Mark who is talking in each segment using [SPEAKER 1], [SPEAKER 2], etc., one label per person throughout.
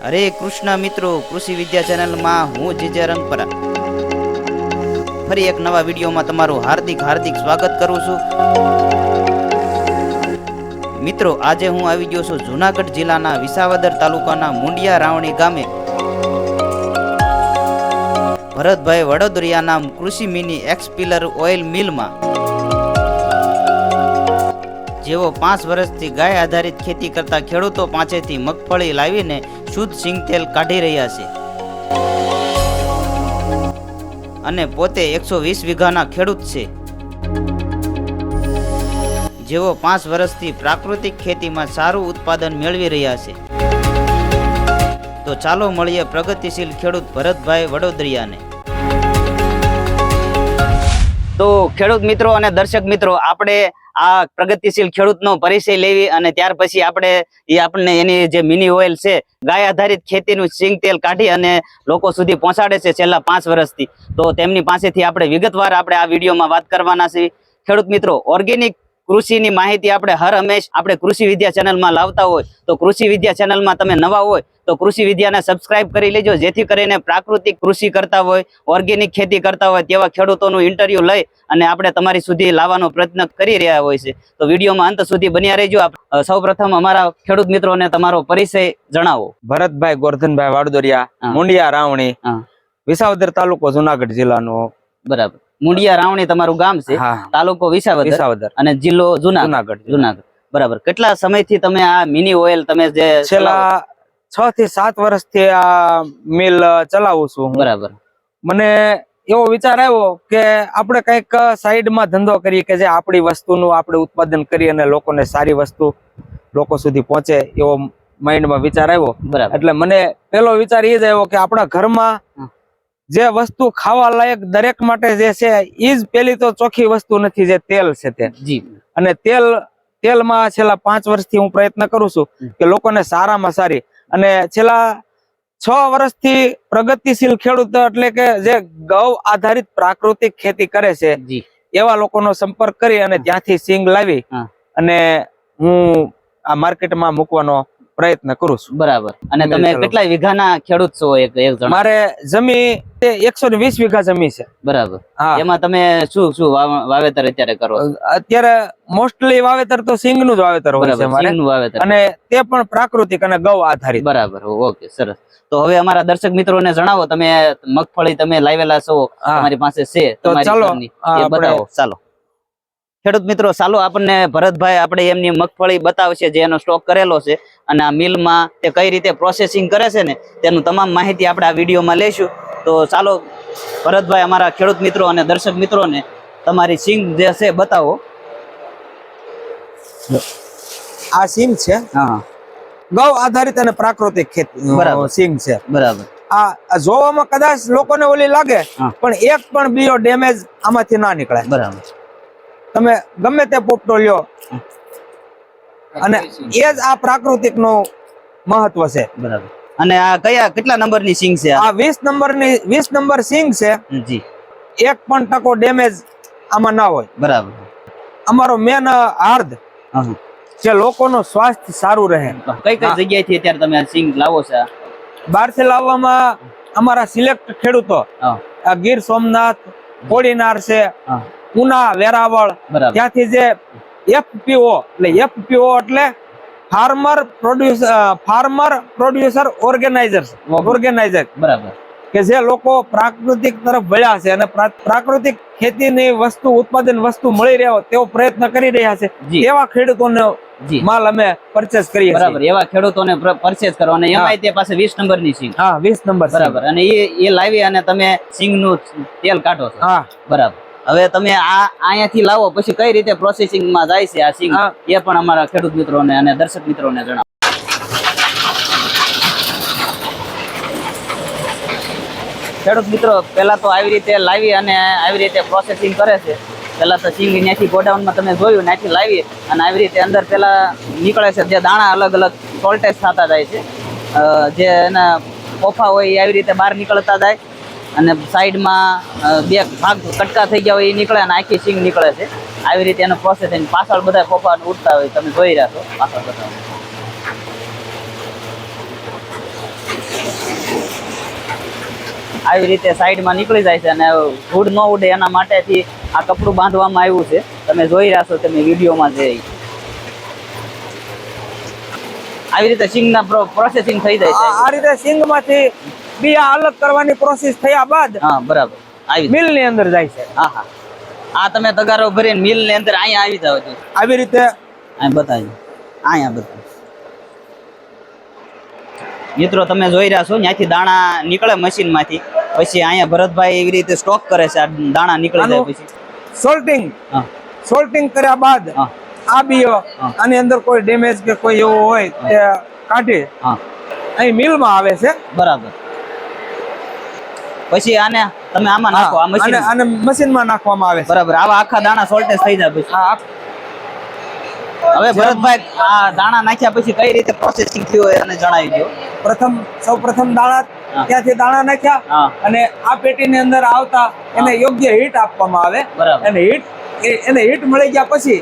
[SPEAKER 1] હરે કૃષ્ણ મિત્રો, કૃષિ વિદ્યા ચેનલમાં હું જીજે રંગપરા. ફરી એક નવા વિડીયોમાં તમારું હાર્દિક હાર્દિક સ્વાગત કરું છું. મિત્રો, આજે હું આવી ગયો છું જુનાગઢ જિલ્લાના વિસાવદર તાલુકાના મુંડિયા રાવણી ગામે. ભરતભાઈ વડોદરિયાના કૃષિ મિની એક્સપિલર ઓઇલ મિલમાં. જેઓ પાંચ વર્ષથી ગાય આધારિત ખેતી કરતા ખેડૂતો પાસેથી મગફળી લાવીને શુદ્ધ સિંગતેલ કાઢી રહ્યા છે. અને પોતે એકસો વીસ વીઘાના ખેડૂત છે. જેઓ પાંચ વર્ષથી પ્રાકૃતિક ખેતીમાં સારું ઉત્પાદન મેળવી રહ્યા છે. તો ચાલો મળીએ પ્રગતિશીલ ખેડૂત ભરતભાઈ વડોદરિયાને. તો ખેડૂત મિત્રો અને દર્શક મિત્રો, આપણે આ પ્રગતિશીલ ખેડૂતનો પરિચય લેવી અને ત્યાર પછી આપણે એ આપણને એની જે મિની ઓઇલ છે, ગાય આધારિત ખેતીનું સિંગ તેલ કાઢી અને લોકો સુધી પહોંચાડે છે છેલ્લા પાંચ વર્ષથી. તો તેમની પાસેથી આપણે વિગતવાર આપણે આ વિડીયોમાં વાત કરવાના છે ખેડૂત મિત્રો ઓર્ગેનિક કૃષિની માહિતી આપણે હર હંમેશ આપણે કૃષિ વિદ્યા ચેનલમાં લાવતા હોય તો કૃષિ વિદ્યા ચેનલમાં તમે નવા હોય તો કૃષિ વિદ્યાને સબસ્ક્રાઇબ કરી લેજો. જેથી કરીને પ્રાકૃતિક કૃષિ કરતા હોય ઓર્ગેનિક ખેતી કરતા હોય તેવા ખેડૂતોનું ઇન્ટરવ્યુ લઈ અને આપણે તમારી સુધી લાવવાનો પ્રયત્ન કરી રહ્યા હોય છે. તો વિડીયોમાં અંત સુધી બન્યા રહેજો. આપ- સૌ પ્રથમ અમારા ખેડૂત મિત્રોને તમારો પરિચય જણાવો.
[SPEAKER 2] ભરતભાઈ ગોરધનભાઈ વાડદોરિયા. મુંડિયા રાવણી વિસાવદર તાલુકો જુનાગઢ જિલ્લાનો.
[SPEAKER 1] બરાબર. મુંડિયા રાવણી તમારું ગામ છે તાલુકો વિસાવદર અને જિલ્લો જુનાગઢ.
[SPEAKER 2] જુનાગઢ
[SPEAKER 1] બરાબર. કેટલા સમયથી તમે આ મિની ઓઇલ તમે જે
[SPEAKER 2] છેલ્લા છ થી સાત વર્ષથી આ મિલ ચલાવું છું
[SPEAKER 1] બરાબર.
[SPEAKER 2] મને એવો વિચાર આવ્યો કે આપણે કંઈક સાઈડમાં ધંધો કરીએ કે જે આપણી વસ્તુનું આપણે ઉત્પાદન કરી અને લોકોને સારી વસ્તુ લોકો સુધી પહોંચે એવો માઇન્ડમાં વિચાર આવ્યો.
[SPEAKER 1] બરાબર.
[SPEAKER 2] એટલે મને પેલો વિચાર એ જ આવ્યો કે આપણા ઘરમાં. જે વસ્તુ ખાવા લાયક દરેક માટે જે છે એ જ પેલી તો ચોખ્ખી વસ્તુ નથી જે તેલ છે તે.
[SPEAKER 1] જી.
[SPEAKER 2] અને તેલ તેલમાં છેલ્લા પાંચ વર્ષથી હું પ્રયત્ન કરું છું કે લોકોને સારામાં સારી. અને છેલ્લા છ વર્ષથી પ્રગતિશીલ ખેડૂત એટલે કે જે ગૌ આધારિત પ્રાકૃતિક ખેતી કરે છે એવા લોકોનો સંપર્ક કરી અને ત્યાંથી સિંગ લાવી. અને હું આ માર્કેટમાં મૂકવાનો પ્રયત્ન કરું છું.
[SPEAKER 1] બરાબર. અને તમે. કેટલા વીઘાના ખેડૂત છો એક એક જણ?
[SPEAKER 2] મારે જમી એકસો ને વીસ વીઘા જમી છે.
[SPEAKER 1] બરાબર. એમાં તમે શું શું વાવેતર અત્યારે કરો
[SPEAKER 2] અત્યારે મોસ્ટલી વાવેતર તો સિંગનું જ વાવેતર હોય છે મારે.
[SPEAKER 1] વાવેતર.
[SPEAKER 2] અને તે પણ પ્રાકૃતિક અને ગૌ આધારિત.
[SPEAKER 1] બરાબર ઓકે સરસ. તો હવે અમારા દર્શક મિત્રોને જણાવો તમે મગફળી તમે લાવેલા છો. તમારી પાસે છે
[SPEAKER 2] તો ચાલો,
[SPEAKER 1] બતાવો ચાલો. ખેડૂત મિત્રો ચાલો આપણને ભરતભાઈ આપણે એમની મગફળી બતાવશે જે એનો સ્ટોક કરેલો છે અને આ મિલમાં તે કઈ રીતે પ્રોસેસિંગ કરે છે ને તેનું તમામ માહિતી આપણે આ વિડીયોમાં લઈશું. તો ચાલો ભરતભાઈ અમારા ખેડૂત મિત્રો અને દર્શક મિત્રોને તમારી સિંગ જે છે બતાવો.
[SPEAKER 2] આ સિંગ છે?
[SPEAKER 1] હા
[SPEAKER 2] ગૌ આધારિત અને પ્રાકૃતિક ખેતી. સિંગ છે.
[SPEAKER 1] બરાબર.
[SPEAKER 2] આ જોવામાં કદાચ લોકોને ઓલી લાગે. પણ એક પણ બીજો ડેમેજ આમાંથી ના નીકળે.
[SPEAKER 1] બરાબર.
[SPEAKER 2] તમે ગમે તે પોપટો લ્યો. અને એ જ આ પ્રાકૃતિકનું મહત્વ છે.
[SPEAKER 1] બરાબર. અને આ કયા કેટલા નંબરની સિંગ છે આ?
[SPEAKER 2] વીસ નંબરની વીસ નંબર સિંગ છે.
[SPEAKER 1] જી.
[SPEAKER 2] એક પણ ટકો ડેમેજ આમાં ના હોય.
[SPEAKER 1] બરાબર.
[SPEAKER 2] અમારો મેન હાર્દ. જે લોકોનું સ્વાસ્થ્ય સારું રહે.
[SPEAKER 1] કઈ કઈ. જગ્યાએથી અત્યારે તમે સિંગ લાવો છો
[SPEAKER 2] બહારથી લાવવામાં અમારા સિલેક્ટ ખેડૂતો. આ ગીર સોમનાથ કોડીનાર છે. ઉના વેરાવળ. ત્યાંથી જે એફપીઓ એટલે એફપીઓ એટલે farmer producer farmer producer organiser. Organiser.
[SPEAKER 1] બરાબર.
[SPEAKER 2] કે જે લોકો પ્રાકૃતિક તરફ વળ્યા છે અને પ્રાકૃતિક ખેતીની વસ્તુ ઉત્પાદન વસ્તુ મળી રહ્યો તેવો પ્રયત્ન કરી રહ્યા છે. એવા ખેડૂતોનો માલ અમે પરચેસ કરીએ
[SPEAKER 1] બરાબર. એવા ખેડૂતોને પરચેસ કરો. અને એમાંય તે પાસે વીસ નંબરની સિંગ.
[SPEAKER 2] હા વીસ નંબર
[SPEAKER 1] બરાબર. અને એ એ લાવી અને તમે સિંગનું તેલ કાઢો છો.
[SPEAKER 2] હા.
[SPEAKER 1] બરાબર. હવે તમે આ અહીંયાથી લાવો પછી કઈ રીતે પ્રોસેસિંગમાં જાય છે આ સિંગ એ પણ અમારા ખેડૂત મિત્રોને અને દર્શક મિત્રોને જણાવો. ખેડૂત મિત્રો પહેલા તો આવી રીતે લાવી અને આવી રીતે પ્રોસેસિંગ કરે છે. પહેલા તો સિંગ ત્યાંથી ગોડાઉનમાં તમે જોયું ત્યાંથી લાવી અને આવી રીતે અંદર પેલા નીકળે છે જે દાણા અલગ અલગ સોલ્ટેજ થતા જાય છે. જે એના પોફા હોય એ આવી રીતે બહાર નીકળતા જાય. અને સાઈડમાં બે ભાગ કટકા થઈ ગયા હોય એ નીકળે અને આખી સિંગ નીકળે છે. આવી રીતે એનો પ્રોસેસ પાછળ બધા પોફા ઉડતા હોય, તમે જોઈ રહ્યા છો પાછળ બધા. આવી રીતે સાઈડમાં નીકળી જાય છે અને ધૂળ ન ઉડે એના માટેથી આ કપડું બાંધવામાં આવ્યું છે. તમે જોઈ રહ્યા છો તમે વિડીયોમાં જે આવી રીતે સિંગના પ્રોસેસિંગ થઈ જાય છે.
[SPEAKER 2] આ રીતે સિંગમાંથી બિયા અલગ કરવાની પ્રોસેસ થયા બાદ
[SPEAKER 1] હા બરાબર. આવી
[SPEAKER 2] મિલની અંદર જાય છે.
[SPEAKER 1] હા હા. આ તમે તગારો ભરીને મિલની અંદર અહીંયા આવી જાવ છો.
[SPEAKER 2] આવી રીતે
[SPEAKER 1] અહીં બતાવી. અહીંયા બતાવી. મિત્રો તમે જોઈ રહ્યા છો ત્યાંથી દાણા નીકળે મશીનમાંથી પછી અહીંયા ભરતભાઈ એવી રીતે સ્ટોક કરે છે દાણા નીકળે જાય પછી.
[SPEAKER 2] સોલ્ટિંગ
[SPEAKER 1] હા.
[SPEAKER 2] સોલ્ટિંગ કર્યા બાદ આ
[SPEAKER 1] બીઓ
[SPEAKER 2] આની અંદર કોઈ ડેમેજ કે કોઈ એવું હોય તે કાઢી
[SPEAKER 1] હા.
[SPEAKER 2] અહીં મિલમાં આવે છે.
[SPEAKER 1] બરાબર. પછી આને તમે આમાં નાખો આ મશીન
[SPEAKER 2] આને મશીનમાં નાખવામાં આવે
[SPEAKER 1] બરાબર આવા આખા દાણા સોલ્ટેજ થઈ જાય પછી. હવે ભરતભાઈ આ દાણા નાખ્યા પછી કઈ રીતે પ્રોસેસિંગ થયું હોય એને જણાવી દો.
[SPEAKER 2] પ્રથમ સૌ પ્રથમ દાણા ત્યાંથી દાણા નાખ્યા અને આ પેટીની અંદર આવતા એને યોગ્ય હીટ આપવામાં આવે. અને હીટ એને હીટ મળી ગયા પછી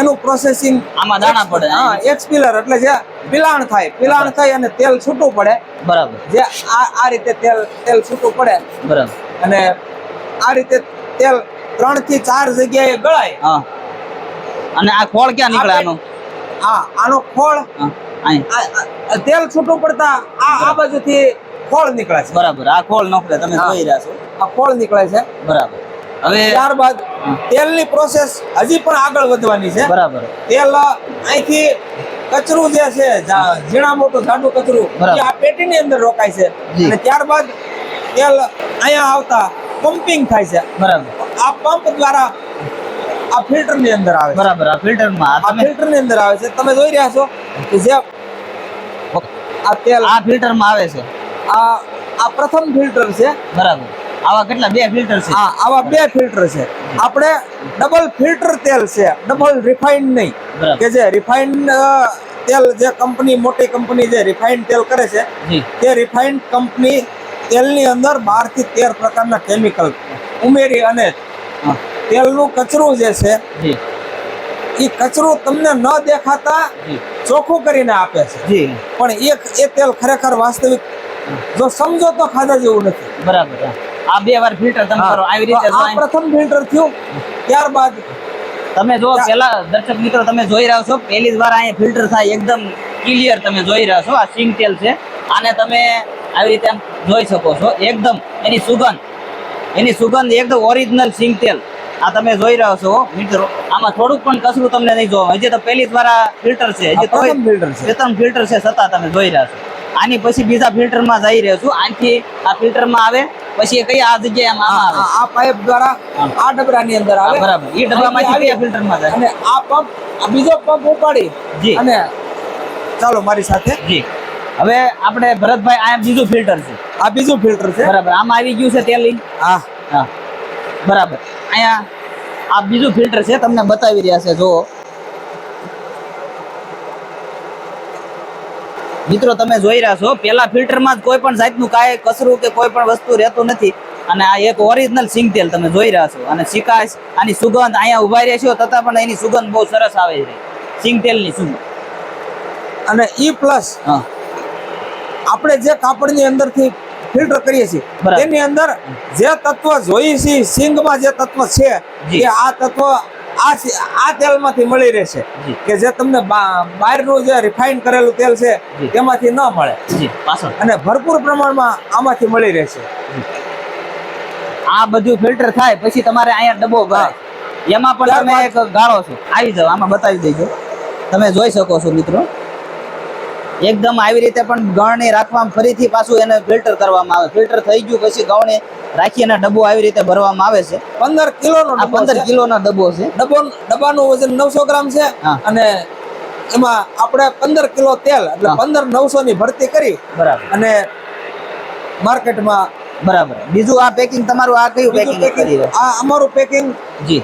[SPEAKER 2] એનું પ્રોસેસિંગ
[SPEAKER 1] આમાં દાણા પડે
[SPEAKER 2] હા એક્સપિલર એટલે જે પિલાણ થાય પિલાણ થાય અને તેલ છૂટું પડે.
[SPEAKER 1] બરાબર.
[SPEAKER 2] જે આ આ રીતે તેલ તેલ છૂટું પડે.
[SPEAKER 1] બરાબર.
[SPEAKER 2] અને આ રીતે તેલ ત્રણથી ચાર જગ્યાએ ગળાય.
[SPEAKER 1] હા. અને આ ખોળ ક્યાં નીકળે આનો?
[SPEAKER 2] આ આનો ખોળ
[SPEAKER 1] હા,
[SPEAKER 2] તેલ છૂટું પડતા આ આ બાજુથી ખોળ નીકળે છે.
[SPEAKER 1] બરાબર. આ ખોળ નોકરે તમે
[SPEAKER 2] હા.
[SPEAKER 1] જોઈ રહ્યા છો.
[SPEAKER 2] આ ખોળ નીકળે છે.
[SPEAKER 1] બરાબર. હવે
[SPEAKER 2] ત્યારબાદ તેલની પ્રોસેસ હજી પણ આગળ વધવાની છે.
[SPEAKER 1] બરાબર.
[SPEAKER 2] તેલ અહીંથી કચરું જે છે ઝીણા મોટું જાડું કચરું આ પેટીની અંદર રોકાય છે. અને ત્યારબાદ તેલ અહીંયા આવતા પમ્પિંગ થાય છે.
[SPEAKER 1] બરાબર.
[SPEAKER 2] આ પંપ દ્વારા આ ફિલ્ટરની અંદર આવે
[SPEAKER 1] બરાબર. આ ફિલ્ટરમાં
[SPEAKER 2] આ ફિલ્ટરની અંદર આવે છે. તમે જોઈ રહ્યા છો કે જે આ તેલ
[SPEAKER 1] આ ફિલ્ટરમાં આવે છે.
[SPEAKER 2] આ આ પ્રથમ ફિલ્ટર છે.
[SPEAKER 1] બરાબર. આવા કેટલા બે ફિલ્ટર છે?
[SPEAKER 2] હા આવા બે ફિલ્ટર છે. આપણે ડબલ ફિલ્ટર તેલ છે. ડબલ રિફાઇન્ડ નહીં. કે જે રિફાઇન્ડ તેલ જે કંપની મોટી કંપની જે રિફાઇન્ડ તેલ કરે છે તે રિફાઇન્ડ કંપની તેલની અંદર બારથી તેર પ્રકારના કેમિકલ ઉમેરી અને તેલનું કચરું જે છે એ કચરું તમને ન દેખાતા ચોખ્ખું કરીને આપે છે. પણ એક એ તેલ ખરેખર વાસ્તવિક જો સમજો તો ખાધા જેવું નથી.
[SPEAKER 1] બરાબર. આ બે વાર ફિલ્ટર તમે કરો. આવી રીતે
[SPEAKER 2] આ પ્રથમ ફિલ્ટર થયું. ત્યારબાદ
[SPEAKER 1] તમે જો પેલા દર્શક મિત્રો તમે જોઈ રહ્યા છો પહેલી જ વાર અહીંયા ફિલ્ટર થાય એકદમ ક્લિયર તમે જોઈ રહ્યા છો. આ સિંગ તેલ છે. આને તમે આવી રીતે આમ જોઈ શકો છો. એકદમ એની સુગંધ એની સુગંધ એકદમ ઓરિજિનલ સિંગ તેલ આ તમે જોઈ રહ્યા છો મિત્રો. આમાં થોડુંક પણ કસરું તમને નહીં જોવા હજી તો પહેલી જ વાર ફિલ્ટર છે. હજી તો
[SPEAKER 2] ફિલ્ટર છે.
[SPEAKER 1] ફિલ્ટર છે છતાં તમે જોઈ રહ્યા છો. આની પછી બીજા ફિલ્ટરમાં જઈ રહ્યો છું. આથી આ ફિલ્ટરમાં આવે પછી એ કઈ આ જગ્યાએ આમ આવે.
[SPEAKER 2] આ આ પાઇપ દ્વારા. આ ડબરાની અંદર આવે.
[SPEAKER 1] બરાબર. એ
[SPEAKER 2] અહીંથી
[SPEAKER 1] કયા ફિલ્ટરમાં જાય?
[SPEAKER 2] અને આ પંપ આ બીજો પંપ ઉપાડી.
[SPEAKER 1] જી.
[SPEAKER 2] અને ચાલો મારી સાથે.
[SPEAKER 1] જી. હવે આપણે ભરતભાઈ આ બીજું ફિલ્ટર છે.
[SPEAKER 2] આ બીજું ફિલ્ટર છે.
[SPEAKER 1] બરાબર. આમાં આવી ગયું છે તેલી
[SPEAKER 2] હા.
[SPEAKER 1] હા. બરાબર. અહીંયા આ બીજું ફિલ્ટર છે તમને બતાવી રહ્યા છે જો મિત્રો તમે જોઈ રહ્યા છો પેલા ફિલ્ટરમાં જ કોઈ પણ જાતનું કાંઈ કચરું કે કોઈ પણ વસ્તુ રહેતું નથી. અને આ એક ઓરિજિનલ સિંગ તેલ તમે જોઈ રહ્યા છો. અને શિકાશ આની સુગંધ અહીંયા ઊભા રહ્યા છો તથા પણ એની સુગંધ બહુ સરસ આવે છે સિંગ તેલની સુગંધ.
[SPEAKER 2] અને ઈ પ્લસ
[SPEAKER 1] હા.
[SPEAKER 2] આપણે જે કાપડની અંદરથી ફિલ્ટર કરીએ છીએ. તેની અંદર જે તત્વ જોઈએ છે સિંગમાં જે તત્વ છે એ આ તત્વ આ આ તેલમાંથી મળી રહેશે.
[SPEAKER 1] જી.
[SPEAKER 2] કે જે તમને બા- બહારનું જે રિફાઇન કરેલું તેલ છે તેમાંથી ન મળે.
[SPEAKER 1] જી પાછળ.
[SPEAKER 2] અને ભરપૂર પ્રમાણમાં આમાંથી મળી રહેશે.
[SPEAKER 1] આ બધું ફિલ્ટર થાય પછી તમારે અહીંયા ડબ્બો ભરાય. એમાં પણ તમે એક ગાળો છો. આવી જાઓ આમાં બતાવી દેજો. તમે જોઈ શકો છો મિત્રો. એકદમ આવી રીતે પણ ગળણી રાખવામાં ફરીથી પાછું એને ફિલ્ટર કરવામાં આવે. ફિલ્ટર થઈ ગયું પછી ગળણી રાખી અને ડબ્બો આવી રીતે ભરવામાં આવે છે.
[SPEAKER 2] પંદર કિલોનો
[SPEAKER 1] આ પંદર. કિલોનો ડબ્બો છે.
[SPEAKER 2] ડબ્બો ડબ્બાનું વજન નવસો ગ્રામ છે અને એમાં આપણે પંદર કિલો તેલ એટલે. પંદર નવસો ની ભરતી કરી
[SPEAKER 1] બરાબર.
[SPEAKER 2] અને માર્કેટમાં
[SPEAKER 1] બરાબર. બીજું આ પેકિંગ તમારું આ કયું પેકિંગ કરી
[SPEAKER 2] આ અમારું પેકિંગ
[SPEAKER 1] જી.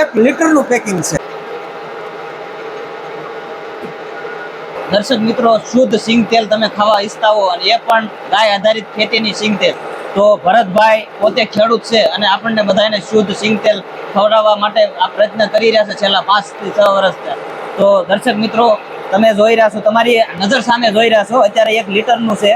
[SPEAKER 2] એક લીટરનું પેકિંગ છે.
[SPEAKER 1] દર્શક મિત્રો, શુદ્ધ સિંગ તેલ તમે ખાવા ઈચ્છતા હો અને એ પણ ગાય આધારિત ખેતીની સિંગ તેલ તો ભરતભાઈ પોતે ખેડૂત છે અને આપણને બધાને શુદ્ધ સિંગ તેલ ખવડાવવા માટે આ પ્રયત્ન કરી રહ્યા છે છેલ્લા પાંચથી છ વર્ષથી તો દર્શક મિત્રો, તમે જોઈ રહ્યા છો, તમારી નજર સામે જોઈ રહ્યા છો, અત્યારે એક લીટરનું છે.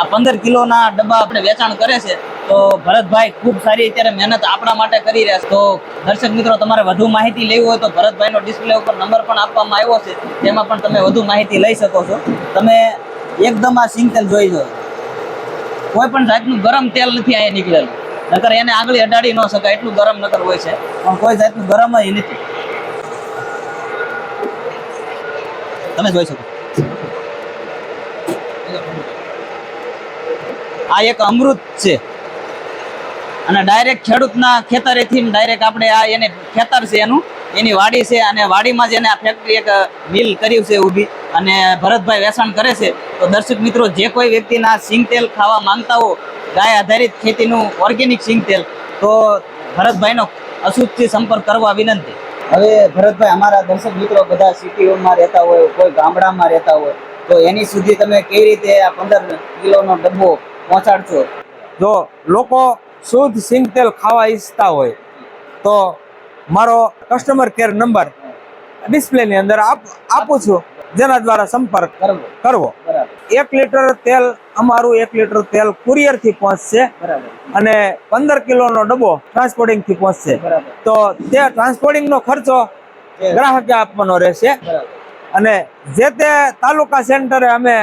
[SPEAKER 1] આ પંદર કિલોના ડબ્બા આપણે વેચાણ કરે છે. તો ભરતભાઈ ખૂબ સારી અત્યારે મહેનત આપણા માટે કરી રહ્યા છે. તો દર્શક મિત્રો, તમારે વધુ માહિતી લેવી હોય તો ભરતભાઈનો ડિસ્પ્લે ઉપર નંબર પણ આપવામાં આવ્યો છે. તેમાં પણ તમે વધુ માહિતી લઈ શકો છો. તમે એકદમ આ સિંગતેલ જોઈ જો કોઈ પણ જાતનું ગરમ તેલ નથી અહીંયા નીકળેલું. નકર એને આગળ અડાડી ન શકાય, એટલું ગરમ નકર હોય છે. પણ કોઈ જાતનું ગરમ જ નથી. તમે જોઈ શકો. આ એક અમૃત છે. અને ડાયરેક્ટ ખેડૂતના ખેતરેથી ડાયરેક્ટ આપણે આ એને ખેતર છે એનું એની વાડી છે અને વાડીમાં જ એને આ ફેક્ટરી એક મિલ કર્યું છે ઊભી. અને ભરતભાઈ વેચાણ કરે છે. તો દર્શક મિત્રો જે કોઈ વ્યક્તિના સિંગ તેલ ખાવા માંગતા હો ગાય આધારિત ખેતીનું ઓર્ગેનિક સિંગ તેલ તો ભરતભાઈનો અશુદ્ધથી સંપર્ક કરવા વિનંતી. હવે ભરતભાઈ અમારા દર્શક મિત્રો બધા સિટીઓમાં રહેતા હોય કોઈ ગામડામાં રહેતા હોય તો એની સુધી તમે કેવી રીતે આ પંદર કિલોનો ડબ્બો પહોંચાડશો?
[SPEAKER 2] જો લોકો શુદ્ધ સિંગ તેલ ખાવા ઈચ્છતા હોય તો મારો કસ્ટમર કેર નંબર ડિસ્પ્લે ની અંદર આપ- આપું છું. જેના દ્વારા સંપર્ક
[SPEAKER 1] કરવો.
[SPEAKER 2] એક લીટર તેલ અમારું એક લીટર તેલ કુરિયરથી પહોંચશે અને પંદર કિલોનો ડબ્બો ટ્રાન્સપોર્ટિંગથી પહોંચશે. તો તે ટ્રાન્સપોર્ટિંગ નો ખર્ચો ગ્રાહકે આપવાનો રહેશે. અને જે તે તાલુકા સેન્ટરે અમે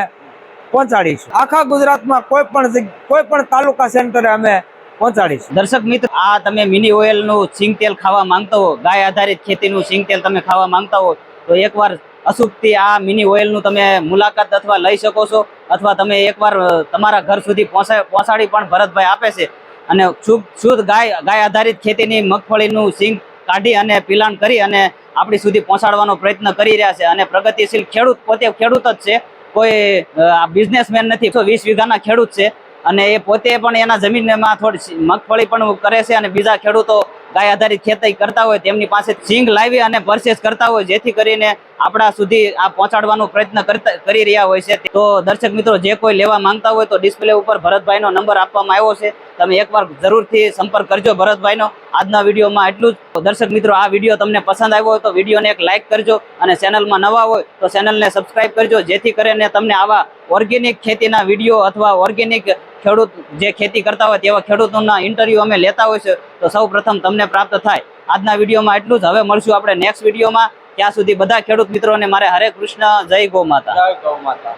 [SPEAKER 2] પહોંચાડીશું. આખા ગુજરાતમાં કોઈ પણ કોઈ પણ તાલુકા સેન્ટરે અમે પહોંચાડીશું.
[SPEAKER 1] દર્શક મિત્ર, આ તમે મિની ઓઇલનું સિંગ તેલ ખાવા માંગતા હો, ગાય આધારિત ખેતીનું સિંગ તેલ તમે ખાવા માંગતા હો, તો એકવાર અચૂકથી આ મિની ઓઇલનું તમે મુલાકાત અથવા લઈ શકો છો, અથવા તમે એકવાર તમારા ઘર સુધી પહોંચા- પહોંચાડી પણ ભરતભાઈ આપે છે. અને શુદ્ધ ગાય ગાય આધારિત ખેતીની મગફળીનું સિંગ કાઢી અને પિલાણ કરી અને આપણી સુધી પહોંચાડવાનો પ્રયત્ન કરી રહ્યા છે. અને પ્રગતિશીલ ખેડૂત પોતે ખેડૂત જ છે. કોઈ બિઝનેસમેન નથી. એકસો વીસ વીઘાના ખેડૂત છે. અને એ પોતે પણ એના જમીનમાં થોડી મગફળી પણ કરે છે અને બીજા ખેડૂતો ગાય આધારિત ખેતી કરતા હોય તેમની પાસે સિંગ લાવી અને પરચેસ કરતા હોય, જેથી કરીને આપણા સુધી આ પહોંચાડવાનો પ્રયત્ન કરતા, કરી રહ્યા હોય છે. તો દર્શક મિત્રો, જે કોઈ લેવા માંગતા હોય તો ડિસ્પ્લે ઉપર ભરતભાઈનો નંબર આપવામાં આવ્યો છે. તમે એકવાર જરૂરથી સંપર્ક કરજો ભરતભાઈનો. આજના વિડીયોમાં એટલું જ. દર્શક મિત્રો, આ વીડિયો તમને પસંદ આવ્યો હોય તો વિડીયોને એક લાઇક કરજો અને ચેનલમાં નવા હોય તો ચેનલને સબસ્ક્રાઇબ કરજો, જેથી કરીને તમને આવા ઓર્ગેનિક ખેતીના વીડિયો અથવા ઓર્ગેનિક ખેડૂત જે ખેતી કરતા હોય તેવા ખેડૂતોના ઇન્ટરવ્યુ અમે લેતા હોય છે. તો સૌ તમને પ્રાપ્ત થાય. આજના વિડીયોમાં એટલું જ. હવે મળશું આપણે નેક્સ્ટ વિડીયોમાં. ત્યાં સુધી બધા ખેડૂત મિત્રોને મારે હરે કૃષ્ણ, જય ગૌ માતા.
[SPEAKER 2] જય ગૌ માતા.